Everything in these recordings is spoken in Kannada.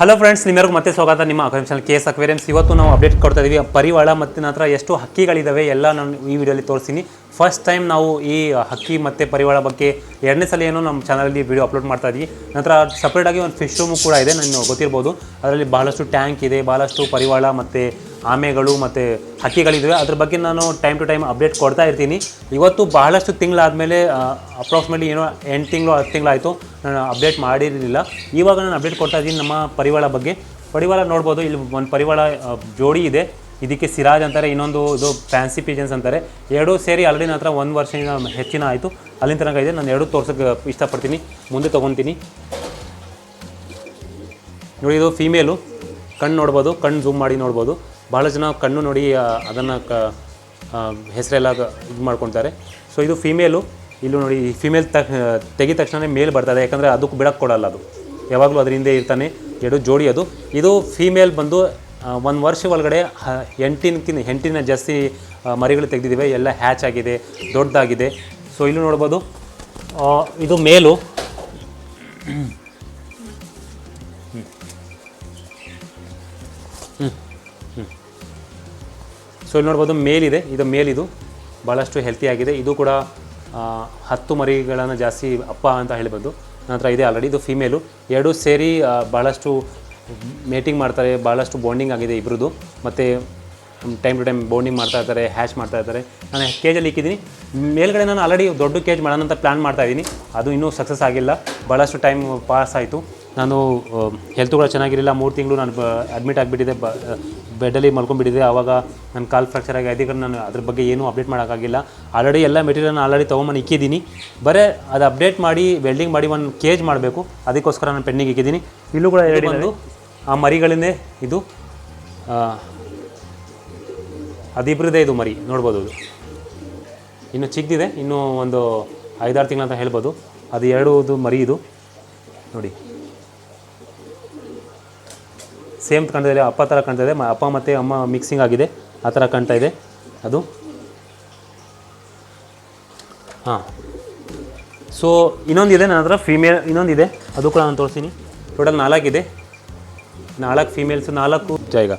ಹಲೋ ಫ್ರೆಂಡ್ಸ್ ನಿಮ್ಮೆಲ್ಲರಿಗೂ ಮತ್ತೆ ಸ್ವಾಗತ. ನಿಮ್ಮ ಚಾನಲ್ ಕೆ ಎಸ್ ಇವತ್ತು ನಾವು ಅಪ್ಡೇಟ್ ಕೊಡ್ತಾ ಇದೀವಿ. ಪರಿವಾಳ ಮತ್ತು ನಂತರ ಎಷ್ಟು ಹಕ್ಕಿಗಳಿದ್ದಾವೆ ಎಲ್ಲ ನಾನು ಈ ವಿಡಿಯೋಲಿ ತೋರಿಸ್ತೀನಿ. ಫಸ್ಟ್ ಟೈಮ್ ನಾವು ಈ ಹಕ್ಕಿ ಮತ್ತು ಪರಿವಾಳ ಬಗ್ಗೆ ಎರಡನೇ ಸಲ ಏನೋ ನಮ್ಮ ಚಾನಲಲ್ಲಿ ವಿಡಿಯೋ ಅಪ್ಲೋಡ್ ಮಾಡ್ತಾ ಇದ್ವಿ. ನಂತರ ಸಪ್ರೇಟಾಗಿ ಒಂದು ಫಿಶ್ ರೂಮು ಕೂಡ ಇದೆ ನಾನು ಗೊತ್ತಿರ್ಬೋದು. ಅದರಲ್ಲಿ ಬಹಳಷ್ಟು ಟ್ಯಾಂಕ್ ಇದೆ, ಬಹಳಷ್ಟು ಪರಿವಾಳ ಮತ್ತು ಆಮೆಗಳು ಮತ್ತು ಹಕ್ಕಿಗಳಿದ್ದಾವೆ ಅದ್ರ ಬಗ್ಗೆ ನಾನು ಟೈಮ್ ಟು ಟೈಮ್ ಅಪ್ಡೇಟ್ ಕೊಡ್ತಾ ಇರ್ತೀನಿ. ಇವತ್ತು ಬಹಳಷ್ಟು ತಿಂಗಳಾದಮೇಲೆ ಅಪ್ರಾಕ್ಸಿಮೇಟ್ಲಿ ಏನೋ ಎಂಟು ತಿಂಗಳು, ಹತ್ತು ತಿಂಗಳಾಯಿತು. ನಾನು ಅಪ್ಡೇಟ್ ಮಾಡಿರಲಿಲ್ಲ. ಇವಾಗ ನಾನು ಅಪ್ಡೇಟ್ ಕೊಡ್ತಾ ಇದ್ದೀನಿ ನಮ್ಮ ಪರಿವಾಳ ಬಗ್ಗೆ. ಪರಿವಾಳ ನೋಡ್ಬೋದು, ಇಲ್ಲಿ ಒಂದು ಪರಿವಾಳ ಜೋಡಿ ಇದೆ. ಇದಕ್ಕೆ ಸಿರಾಜ್ ಅಂತಾರೆ, ಇನ್ನೊಂದು ಇದು ಫ್ಯಾನ್ಸಿ ಪಿಜನ್ಸ್ ಅಂತಾರೆ. ಎರಡೂ ಸೇರಿ ಆಲ್ರೆಡಿ ನನ್ನ ಹತ್ರ ಒಂದು ವರ್ಷದಿಂದ ಹೆಚ್ಚಿನ ಆಯಿತು. ಅಲ್ಲಿನ ತನಕ ಇದೆ. ನಾನು ಎರಡೂ ತೋರ್ಸೋಕ್ಕೆ ಇಷ್ಟಪಡ್ತೀನಿ. ಮುಂದೆ ತೊಗೊತೀನಿ. ನೋಡಿ, ಇದು ಫೀಮೇಲು ಕಣ್ಣು ನೋಡ್ಬೋದು, ಕಣ್ಣು ಝೂಮ್ ಮಾಡಿ ನೋಡ್ಬೋದು. ಭಾಳ ಜನ ಕಣ್ಣು ನೋಡಿ ಅದನ್ನು ಕ ಹೆಸರೆಲ್ಲ ಇದು ಮಾಡ್ಕೊತಾರೆ. ಸೊ ಇದು ಫೀಮೇಲು ಇಲ್ಲೂ ನೋಡಿ ಫಿಮೇಲ್ ತ ತೆಗಿದ ತಕ್ಷಣ ಮೇಲ್ ಬರ್ತದೆ ಯಾಕಂದರೆ ಅದಕ್ಕೆ ಬಿಡಕ್ಕೆ ಕೊಡಲ್ಲ ಅದು. ಯಾವಾಗಲೂ ಅದ್ರ ಹಿಂದೆ ಇರ್ತಾನೆ. ಎರಡು ಜೋಡಿ ಅದು. ಇದು ಫೀಮೇಲ್ ಬಂದು ಒಂದು ವರ್ಷ ಒಳಗಡೆ ಎಂಟಿನಕ್ಕಿಂತ ಎಂಟಿನ ಜಾಸ್ತಿ ಮರಿಗಳು ತೆಗೆದಿದ್ದೀವಿ ಎಲ್ಲ ಹ್ಯಾಚ್ ಆಗಿದೆ, ದೊಡ್ಡದಾಗಿದೆ. ಸೊ ಇಲ್ಲೂ ನೋಡ್ಬೋದು. ಇದು ಮೇಲು. ಸೊ ಇಲ್ಲಿ ನೋಡ್ಬೋದು ಮೇಲಿದೆ. ಇದು ಮೇಲಿದು. ಭಾಳಷ್ಟು ಹೆಲ್ತಿಯಾಗಿದೆ ಇದು ಕೂಡ ಹತ್ತು ಮರಿಗಳನ್ನು ಜಾಸ್ತಿ ಅಪ್ಪ ಅಂತ ಹೇಳ್ಬೋದು. ನಂತರ ಇದೆ ಆಲ್ರೆಡಿ ಇದು ಫಿಮೇಲು ಎರಡೂ ಸೇರಿ ಭಾಳಷ್ಟು ಮೇಟಿಂಗ್ ಮಾಡ್ತಾರೆ. ಭಾಳಷ್ಟು ಬಾಂಡಿಂಗ್ ಆಗಿದೆ ಇಬ್ಬರದು ಮತ್ತು ಟೈಮ್ ಟು ಟೈಮ್ ಬೌಂಡಿಂಗ್ ಮಾಡ್ತಾ ಇರ್ತಾರೆ ಹ್ಯಾಚ್ ಮಾಡ್ತಾ ಇರ್ತಾರೆ ನಾನು ಕೇಜಲ್ಲಿ ಇಕ್ಕಿದ್ದೀನಿ. ಮೇಲ್ಗಡೆ ನಾನು ಆಲ್ರೆಡಿ ದೊಡ್ಡ ಕೇಜ್ ಮಾಡೋಣ ಅಂತ ಪ್ಲ್ಯಾನ್ ಮಾಡ್ತಾ ಇದ್ದೀನಿ. ಅದು ಇನ್ನೂ ಸಕ್ಸಸ್ ಆಗಿಲ್ಲ. ಭಾಳಷ್ಟು ಟೈಮ್ ಪಾಸ್ ಆಯಿತು. ನಾನು ಹೆಲ್ತ್ ಕೂಡ ಚೆನ್ನಾಗಿರಲಿಲ್ಲ. ಮೂರು ತಿಂಗಳು ನಾನು ಅಡ್ಮಿಟ್ ಆಗಿಬಿಟ್ಟಿದೆ ಬ ಬೆಡ್ಡಲ್ಲಿ ಮಲ್ಕೊಂಡ್ಬಿಟ್ಟಿದೆ. ಆವಾಗ ನನ್ನ ಕಾಲು ಫ್ರಾಕ್ಚರ್ ಆಗಿ ಅದಕ್ಕೆ ನಾನು ಅದ್ರ ಬಗ್ಗೆ ಏನೂ ಅಪ್ಡೇಟ್ ಮಾಡೋಕ್ಕಾಗಿಲ್ಲ. ಆಲ್ರೆಡಿ ಎಲ್ಲ ಮೆಟೀರಿಯಲ್ನ ಆಲ್ರೆಡಿ ತೊಗೊಂಬಂದು ಇಕ್ಕಿದ್ದೀನಿ. ಬರೀ ಅದು ಅಪ್ಡೇಟ್ ಮಾಡಿ ವೆಲ್ಡಿಂಗ್ ಮಾಡಿ ಒಂದು ಕೇಜ್ ಮಾಡಬೇಕು. ಅದಕ್ಕೋಸ್ಕರ ನಾನು ಪೆಂಡಿಂಗ್ ಇಕ್ಕಿದ್ದೀನಿ. ಇಲ್ಲೂ ಕೂಡ ಎರಡು ಬಂದು ಆ ಮರಿಗಳಿಂದೇ ಇದು ಅದಿಬ್ರದೇ ಇದು ಮರಿ. ನೋಡ್ಬೋದು ಅದು ಇನ್ನು ಚಿಕ್ಕದಿದೆ ಇನ್ನೂ ಒಂದು ಐದಾರು ತಿಂಗಳು ಅಂತ ಹೇಳ್ಬೋದು. ಅದು ಎರಡು ಇದು ಮರಿ ಇದು. ನೋಡಿ. ಸೇಮ್ ಕಾಣ್ತಾ ಇದೆ ಅಪ್ಪ ಥರ ಕಾಣ್ತಾ ಇದೆ. ಅಪ್ಪ ಮತ್ತು ಅಮ್ಮ ಮಿಕ್ಸಿಂಗ್ ಆಗಿದೆ. ಆ ಥರ ಕಾಣ್ತಾ ಇದೆ. ಅದು. ಹಾಂ. ಸೊ ಇನ್ನೊಂದಿದೆ ನನ್ನ ಹತ್ರ ಫೀಮೇಲ್ ಇನ್ನೊಂದಿದೆ. ಅದು ಕೂಡ ನಾನು ತೋರಿಸ್ತೀನಿ. ಟೋಟಲ್ ನಾಲ್ಕಿದೆ. ನಾಲ್ಕು ಫೀಮೇಲ್ಸು ನಾಲ್ಕು ಜಾಯ್ಗ.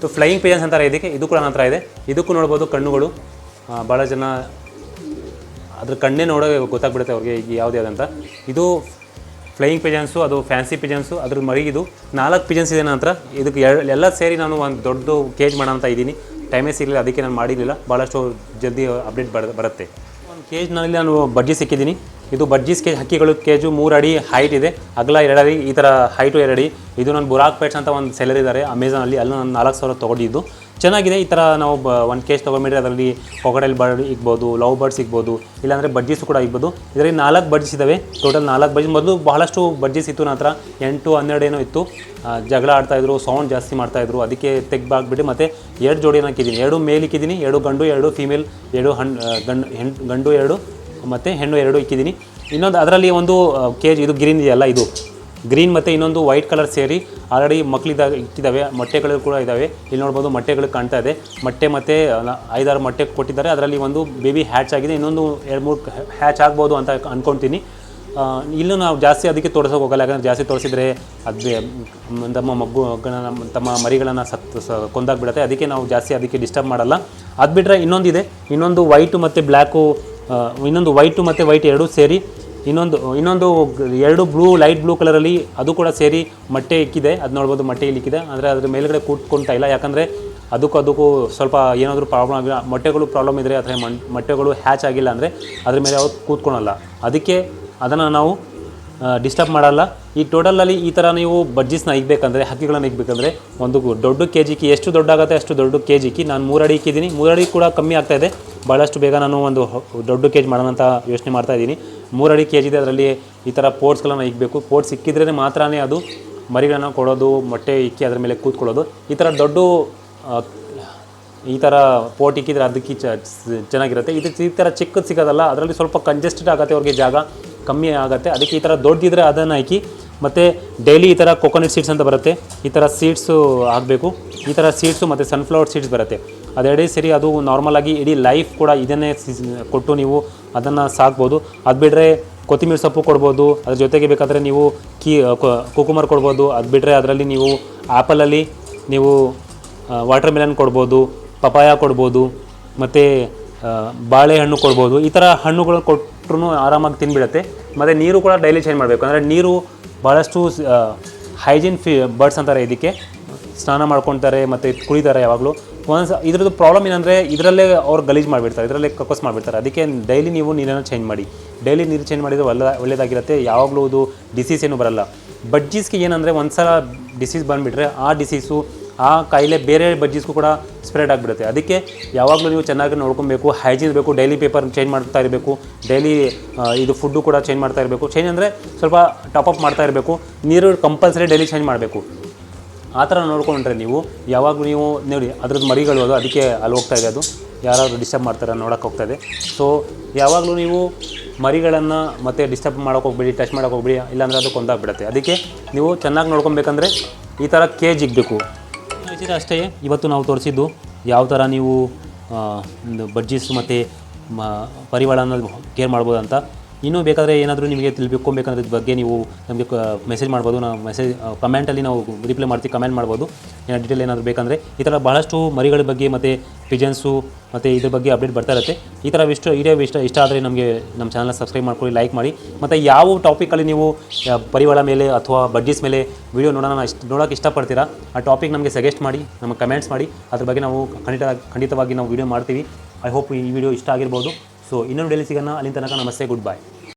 ಸೊ ಫ್ಲೈಯಿಂಗ್ ಪೇಜನ್ಸ್ ಅಂತಾರೆ ಇದಕ್ಕೆ, ಇದು ಕೂಡ ನನ್ನ ಹತ್ರ ಇದೆ. ಇದಕ್ಕೂ ನೋಡ್ಬೋದು ಕಣ್ಣುಗಳು. ಭಾಳ ಜನ ಅದ್ರ ಕಣ್ಣೇ ನೋಡೋ ಗೊತ್ತಾಗ್ಬಿಡುತ್ತೆ ಅವ್ರಿಗೆ ಈಗ ಯಾವ್ದು ಅಂತ. ಇದು ಫ್ಲೈಯಿಂಗ್ ಪಿಜನ್ಸು, ಅದು ಫ್ಯಾನ್ಸಿ ಪಿಜನ್ಸು ಅದ್ರ ಮರಿ ಇದು ನಾಲ್ಕು ಪಿಜನ್ಸ್ ಇದೆ ನಂತರ ಇದಕ್ಕೆ ಎಲ್ಲ ಸೇರಿ ನಾನು ಒಂದು ದೊಡ್ಡದು ಕೇಜ್ ಮಾಡೋಣ ಅಂತ ಇದ್ದೀನಿ ಟೈಮೇ ಸಿಗಲಿಲ್ಲ, ಅದಕ್ಕೆ ನಾನು ಮಾಡಿರಲಿಲ್ಲ. ಭಾಳಷ್ಟು ಜಲ್ದಿ ಅಪ್ಡೇಟ್ ಬರ, ಬರುತ್ತೆ. ಒಂದು ಕೇಜ್ನಲ್ಲಿ ನಾನು ಬಡ್ಡಿ ಸಿಕ್ಕಿದ್ದೀನಿ. ಇದು ಬಡ್ಜಿಸ್ ಕೆ ಹಕ್ಕಿಗಳು ಕೇಜು ಮೂರು ಅಡಿ ಹೈಟ್ ಇದೆ. ಅಗಲ ಎರಡು ಅಡಿ ಈ ಥರ ಹೈಟು ಎರಡು ಅಡಿ ಇದು ನನ್ನ ಬುರಾಕ್ ಪೇಟ್ಸ್ ಅಂತ ಒಂದು ಸೆಲ್ಲರ್ ಇದ್ದಾರೆ ಅಮೆಝಾನಲ್ಲಿ ಅಲ್ಲಿ ನಾನು ನಾಲ್ಕು ಸಾವಿರ ತೊಗೊಂಡಿದ್ದು. ಚೆನ್ನಾಗಿದೆ, ಈ ಥರ ನಾವು ಬ ಒಂದು ಕೇಜ್ ತೊಗೊಂಡ್ಬಿಟ್ರೆ ಅದರಲ್ಲಿ ಕೊಕಡೈಲ್ ಬರ್ಡ್ ಇಗ್ಬೋದು ಲವ್ ಬರ್ಡ್ಸ್ ಸಿಗ್ಬೋದು ಇಲ್ಲಾಂದರೆ ಬಡ್ಜೀಸ್ ಕೂಡ ಇಗ್ಬೋದು. ಇದರಲ್ಲಿ ನಾಲ್ಕು ಬಡ್ಜಿಸ್ ಇದ್ದಾವೆ ಟೋಟಲ್ ನಾಲ್ಕು ಬಡ್ಜಿ ಮೊದಲು ಬಹಳಷ್ಟು ಬಡ್ಜೀಸ್ ಇತ್ತು, ನಂತರ ಎಂಟು, ಹನ್ನೆರಡು ಏನೋ ಇತ್ತು. ಜಗಳ ಆಡ್ತಾಯಿದ್ರು ಸೌಂಡ್ ಜಾಸ್ತಿ ಮಾಡ್ತಾಯಿದ್ರು ಅದಕ್ಕೆ ತೆಗ್ಬಾಕ್ಬಿಟ್ಟು ಮತ್ತು ಎರಡು ಜೋಡಿನ ಹಾಕಿದ್ದೀನಿ ಎರಡು ಮೇಲಿಕ್ಕಿದ್ದೀನಿ ಎರಡು ಗಂಡು, ಎರಡು ಫೀಮೇಲ್ ಎರಡು ಹಣ್ ಗಂಡು ಗಂಡು, ಎರಡು ಮತ್ತು ಹೆಣ್ಣು ಎರಡು ಇಕ್ಕಿದ್ದೀನಿ. ಇನ್ನೊಂದು ಅದರಲ್ಲಿ ಒಂದು ಕೇಜ್ ಇದು ಗ್ರೀನ್ ಇದೆಯಲ್ಲ ಇದು. ಗ್ರೀನ್ ಮತ್ತು ಇನ್ನೊಂದು ವೈಟ್ ಕಲರ್ ಸೇರಿ ಆಲ್ರೆಡಿ ಮಕ್ಕಳಿದಾಗ ಇಟ್ಟಿದ್ದಾವೆ ಮೊಟ್ಟೆಗಳು ಕೂಡ ಇದ್ದಾವೆ. ಇಲ್ಲಿ ನೋಡ್ಬೋದು ಮೊಟ್ಟೆಗಳು ಕಾಣ್ತಾ ಇದೆ. ಮೊಟ್ಟೆ ಮತ್ತು ಐದಾರು ಮೊಟ್ಟೆ ಕೊಟ್ಟಿದ್ದಾರೆ. ಅದರಲ್ಲಿ ಒಂದು ಬೇಬಿ ಹ್ಯಾಚ್ ಆಗಿದೆ. ಇನ್ನೊಂದು ಎರಡು ಮೂರು ಹ್ಯಾಚ್ ಆಗ್ಬೋದು ಅಂತ ಅಂದ್ಕೊತೀನಿ ಇಲ್ಲೂ ನಾವು ಜಾಸ್ತಿ ಅದಕ್ಕೆ ತೋರಿಸೋಕೆ ಹೋಗಲ್ಲ. ಯಾಕಂದರೆ ಜಾಸ್ತಿ ತೋರಿಸಿದರೆ ಅದು ನಮ್ಮ ಮ್, ತಮ್ಮ ಮಗು ನಮ್ಮ- ತಮ್ಮ ಮರಿಗಳನ್ನು ಸತ್ ಸ ಕೊಂದಾಗ್ಬಿಡುತ್ತೆ. ಅದಕ್ಕೆ ನಾವು ಜಾಸ್ತಿ ಅದಕ್ಕೆ ಡಿಸ್ಟರ್ಬ್ ಮಾಡಲ್ಲ. ಅದು ಬಿಟ್ಟರೆ ಇನ್ನೊಂದಿದೆ. ಇನ್ನೊಂದು ವೈಟು ಮತ್ತು ಬ್ಲ್ಯಾಕು ಇನ್ನೊಂದು ವೈಟು ಮತ್ತು ವೈಟ್ ಎರಡೂ ಸೇರಿ, ಇನ್ನೊಂದು ಇನ್ನೊಂದು ಎರಡು ಬ್ಲೂ ಲೈಟ್ ಬ್ಲೂ ಕಲರಲ್ಲಿ ಅದು ಕೂಡ ಸೇರಿ ಮೊಟ್ಟೆ ಇಕ್ಕಿದೆ. ಅದು ನೋಡ್ಬೋದು ಮೊಟ್ಟೆ ಇಲ್ಲಿ ಇಕ್ಕಿದೆ. ಅಂದರೆ ಅದ್ರ ಮೇಲ್ಗಡೆ ಕೂತ್ಕೊಳ್ತಾ ಇಲ್ಲ. ಯಾಕಂದರೆ ಅದಕ್ಕೂ ಅದಕ್ಕೂ ಸ್ವಲ್ಪ ಏನಾದರೂ ಪ್ರಾಬ್ಲಮ್ ಆಗಿಲ್ಲ. ಮೊಟ್ಟೆಗಳು ಪ್ರಾಬ್ಲಮ್ ಇದ್ದರೆ ಅಥವಾ ಮೊಟ್ಟೆಗಳು ಹ್ಯಾಚ್ ಆಗಿಲ್ಲ ಅಂದರೆ ಅದ್ರ ಮೇಲೆ ಅವ್ರು ಕೂತ್ಕೊಳಲ್ಲ. ಅದಕ್ಕೆ ಅದನ್ನು ನಾವು ಡಿಸ್ಟರ್ಬ್ ಮಾಡಲ್ಲ. ಈ ಟೋಟಲಲ್ಲಿ ಈ ಥರ ನೀವು ಬಜ್ಜಿಸ್ನ ಇಕ್ಬೇಕಂದ್ರೆ, ಹಕ್ಕಿಗಳನ್ನು ಇಕ್ಬೇಕಂದ್ರೆ ಒಂದು ದೊಡ್ಡ ಕೆ ಜಿಕ್ಕಿ ಎಷ್ಟು ದೊಡ್ಡಾಗುತ್ತೆ ಅಷ್ಟು ದೊಡ್ಡ ಕೆ ಜಿಕ್ಕಿ ನಾನು ಮೂರಡಿ ಇಕ್ಕಿದ್ದೀನಿ. ಮೂರಡಿ ಕೂಡ ಕಮ್ಮಿ ಆಗ್ತಾಯಿದೆ ಭಾಳಷ್ಟು ಬೇಗ ನಾನು ಒಂದು ದೊಡ್ಡ ದೊಡ್ಡ ಕೇಜ್ ಮಾಡೋಣ ಅಂತ ಯೋಚನೆ ಮಾಡ್ತಾ ಇದ್ದೀನಿ. ಮೂರಡಿ ಕೆ ಜಿ ಇದೆ, ಅದರಲ್ಲಿ ಈ ಥರ ಪೋರ್ಟ್ಸ್ಗಳನ್ನು ಇಕ್ಕಬೇಕು ಪೋರ್ಟ್ಸ್ ಸಿಕ್ಕಿದ್ರೆ ಮಾತ್ರನೇ ಅದು ಮರಿಗಳನ್ನು ಕೊಡೋದು, ಮೊಟ್ಟೆ ಇಕ್ಕಿ ಅದರ ಮೇಲೆ ಕೂತ್ಕೊಳ್ಳೋದು. ಈ ಥರ ದೊಡ್ಡ ಈ ಥರ ಪೋಟ್ ಇಕ್ಕಿದ್ರೆ ಅದಕ್ಕೆ ಚೆನ್ನಾಗಿರುತ್ತೆ. ಇದು ಈ ಥರ ಚಿಕ್ಕದು ಸಿಗೋದಲ್ಲ, ಅದರಲ್ಲಿ ಸ್ವಲ್ಪ ಕಂಜೆಸ್ಟೆಡ್ ಆಗುತ್ತೆ ಅವ್ರಿಗೆ ಜಾಗ, ಕಮ್ಮಿ ಆಗುತ್ತೆ. ಅದಕ್ಕೆ ಈ ಥರ ದೊಡ್ಡದಿದ್ರೆ ಅದನ್ನು ಹಾಕಿ, ಮತ್ತು ಡೈಲಿ ಈ ಥರ ಕೊಕೊನಟ್ ಸೀಡ್ಸ್ ಅಂತ ಬರುತ್ತೆ. ಈ ಥರ ಸೀಡ್ಸು ಹಾಕಬೇಕು ಈ ಥರ ಸೀಡ್ಸು ಮತ್ತು ಸನ್ಫ್ಲವರ್ ಸೀಡ್ಸ್ ಬರುತ್ತೆ. ಅದೆರಡೇ ಸರಿ ಅದು ನಾರ್ಮಲಾಗಿ ಇಡೀ ಲೈಫ್ ಕೂಡ ಇದನ್ನೇ ಕೊಟ್ಟು ನೀವು ಅದನ್ನು ಸಾಕ್ಬೋದು. ಅದು ಬಿಟ್ಟರೆ ಕೊತ್ತಿಮೀರ್ ಸೊಪ್ಪು ಕೊಡ್ಬೋದು, ಅದ್ರ ಜೊತೆಗೆ ಬೇಕಾದರೆ ನೀವು ಕೀ ಕುಕುಮರ್ ಕೊಡ್ಬೋದು, ಅದು ಬಿಟ್ಟರೆ ಅದರಲ್ಲಿ ನೀವು ಆ್ಯಪಲಲ್ಲಿ ನೀವು ವಾಟರ್ ಮೆಲನ್ ಕೊಡ್ಬೋದು ಪಪಾಯ ಕೊಡ್ಬೋದು, ಮತ್ತು ಬಾಳೆಹಣ್ಣು ಕೊಡ್ಬೋದು. ಈ ಥರ ಹಣ್ಣುಗಳು ಕೊಟ್ಟರು ಆರಾಮಾಗಿ ತಿನ್ಬಿಡುತ್ತೆ. ಮತ್ತು ನೀರು ಕೂಡ ಡೈಲಿ ಚೇಂಜ್ ಮಾಡಬೇಕು. ಅಂದರೆ ನೀರು ಭಾಳಷ್ಟು ಹೈಜೀನ್ ಫಿ ಬರ್ಡ್ಸ್ ಅಂತಾರೆ ಇದಕ್ಕೆ. ಸ್ನಾನ ಮಾಡ್ಕೊತಾರೆ, ಮತ್ತು ಕುಡಿತಾರೆ ಯಾವಾಗಲೂ. ಒಂದ್ಸ ಇದ್ರದ್ದು ಪ್ರಾಬ್ಲಮ್ ಏನಂದರೆ ಇದರಲ್ಲೇ ಅವ್ರು ಗಲೀಜು ಮಾಡಿಬಿಡ್ತಾರೆ, ಇದರಲ್ಲೇ ಕಕ್ಕಸ್ ಮಾಡಿಬಿಡ್ತಾರೆ. ಅದಕ್ಕೆ ಡೈಲಿ ನೀವು ನೀರನ್ನು ಚೇಂಜ್ ಮಾಡಿ. ಡೈಲಿ ನೀರು ಚೇಂಜ್ ಮಾಡಿದರೆ ಒಳ್ಳೆ ಒಳ್ಳೆಯದಾಗಿರುತ್ತೆ ಯಾವಾಗಲೂ ಅದು ಡಿಸೀಸ್ ಏನು ಬರಲ್ಲ. ಬಡ್ಜೀಸ್ಗೆ ಏನಂದರೆ ಒಂದು ಸಲ ಡಿಸೀಸ್ ಬಂದುಬಿಟ್ರೆ ಆ ಡಿಸೀಸು ಆ ಕಾಯಿಲೆ ಬೇರೆ ಬಡ್ಜೀಸ್ಗೂ ಕೂಡ ಸ್ಪ್ರೆಡ್ ಆಗಿಬಿಡುತ್ತೆ. ಅದಕ್ಕೆ ಯಾವಾಗಲೂ ನೀವು ಚೆನ್ನಾಗಿ ನೋಡ್ಕೊಬೇಕು ಹೈಜೀನ್ ಬೇಕು ಡೈಲಿ ಪೇಪರ್ ಚೇಂಜ್ ಮಾಡ್ತಾ ಇರಬೇಕು ಡೈಲಿ ಇದು ಫುಡ್ಡು ಕೂಡ ಚೇಂಜ್ ಮಾಡ್ತಾ ಇರಬೇಕು. ಚೇಂಜ್ ಅಂದರೆ ಸ್ವಲ್ಪ ಟಾಪ್ ಅಪ್ ಮಾಡ್ತಾ ಇರಬೇಕು, ನೀರು ಕಂಪಲ್ಸರಿ ಡೈಲಿ ಚೇಂಜ್ ಮಾಡಬೇಕು. ಆ ಥರ ನೋಡ್ಕೊಂಡ್ರೆ ನೀವು, ಯಾವಾಗಲೂ ನೀವು ನೋಡಿ, ಅದ್ರದ್ದು ಮರಿಗಳು ಅದು ಅದಕ್ಕೆ ಅಲ್ಲಿ ಹೋಗ್ತಾ ಇದೆ ಅದು. ಯಾರಾದರೂ ಡಿಸ್ಟರ್ಬ್ ಮಾಡ್ತಾರೆ ನೋಡೋಕೆ ಹೋಗ್ತಾ ಇದೆ. ಸೊ ಯಾವಾಗಲೂ ನೀವು ಮರಿಗಳನ್ನು ಮತ್ತೆ ಡಿಸ್ಟರ್ಬ್ ಮಾಡೋಕೆ ಹೋಗ್ಬೇಡಿ ಟಚ್ ಮಾಡೋಕೆ ಹೋಗ್ಬೇಡಿ, ಇಲ್ಲಾಂದರೆ ಅದು ಕೊಂದಾಗ್ಬಿಡುತ್ತೆ. ಅದಕ್ಕೆ ನೀವು ಚೆನ್ನಾಗಿ ನೋಡ್ಕೊಬೇಕಂದ್ರೆ ಈ ಥರ ಕೇಜ್ ಇಗಬೇಕು ಇದು ಅಷ್ಟೇ, ಇವತ್ತು ನಾವು ತೋರಿಸಿದ್ದು ಯಾವ ಥರ ನೀವು ಬಡ್ಜೀಸ್ ಮತ್ತು, ಮ ಪರಿವಾಳನ ಕೇರ್ ಮಾಡ್ಬೋದು ಅಂತ. ಇನ್ನೂ ಬೇಕಾದರೆ ಏನಾದರೂ ನಿಮಗೆ ತಿಳ್ಬೇಕಂದ್ರೆ ಇದ್ರ ಬಗ್ಗೆ ನೀವು ನಮಗೆ ಮೆಸೇಜ್ ಮಾಡ್ಬೋದು. ನಾವು ಮೆಸೇಜ್ ಕಮೆಂಟಲ್ಲಿ ನಾವು ರಿಪ್ಲೈ ಮಾಡ್ತೀವಿ ಕಮೆಂಟ್ ಮಾಡ್ಬೋದು. ಏನೋ ಡೀಟೇಲ್ ಏನಾದರೂ ಬೇಕಂದರೆ ಈ ಥರ ಭಾಳಷ್ಟು ಮರಿಗಳ ಬಗ್ಗೆ ಮತ್ತು ಪಿಜನ್ಸು ಮತ್ತು ಇದ್ರ ಬಗ್ಗೆ ಅಪ್ಡೇಟ್ ಬರ್ತಾ ಇರುತ್ತೆ. ಈ ಥರ ಇಷ್ಟು ವಿಡಿಯೋ ಇಷ್ಟ ಇಷ್ಟ ಆದರೆ ನಮಗೆ ನಮ್ಮ ಚಾನಲ್ನ ಸಬ್ಸ್ಕ್ರೈಬ್ ಮಾಡ್ಕೊಳ್ಳಿ ಲೈಕ್ ಮಾಡಿ. ಮತ್ತು ಯಾವ ಟಾಪಿಕಲ್ಲಿ ನೀವು ಪರಿವಾಳ ಮೇಲೆ ಅಥವಾ ಬಡ್ಜೀಸ್ ಮೇಲೆ ವಿಡಿಯೋ ನೋಡೋಣ ಇಷ್ಟ, ನೋಡೋಕೆ ಇಷ್ಟಪಡ್ತೀರಾ, ಆ ಟಾಪಿಕ್ ನಮಗೆ ಸಜೆಸ್ಟ್ ಮಾಡಿ ನಮಗೆ ಕಮೆಂಟ್ಸ್ ಮಾಡಿ. ಅದ್ರ ಬಗ್ಗೆ ನಾವು ಖಂಡಿತ, ಖಂಡಿತವಾಗಿ ನಾವು ವಿಡಿಯೋ ಮಾಡ್ತೀವಿ. ಐ ಹೋಪ್ ಈ ವಿಡಿಯೋ ಇಷ್ಟ ಆಗಿರ್ಬೋದು. ಸೊ ಇನ್ನೊಂದು ಡೈಲಿ ಸಿಗೋಣ. ಅಲ್ಲಿ ತನಕ ನಮಸ್ತೆ ಗುಡ್ ಬೈ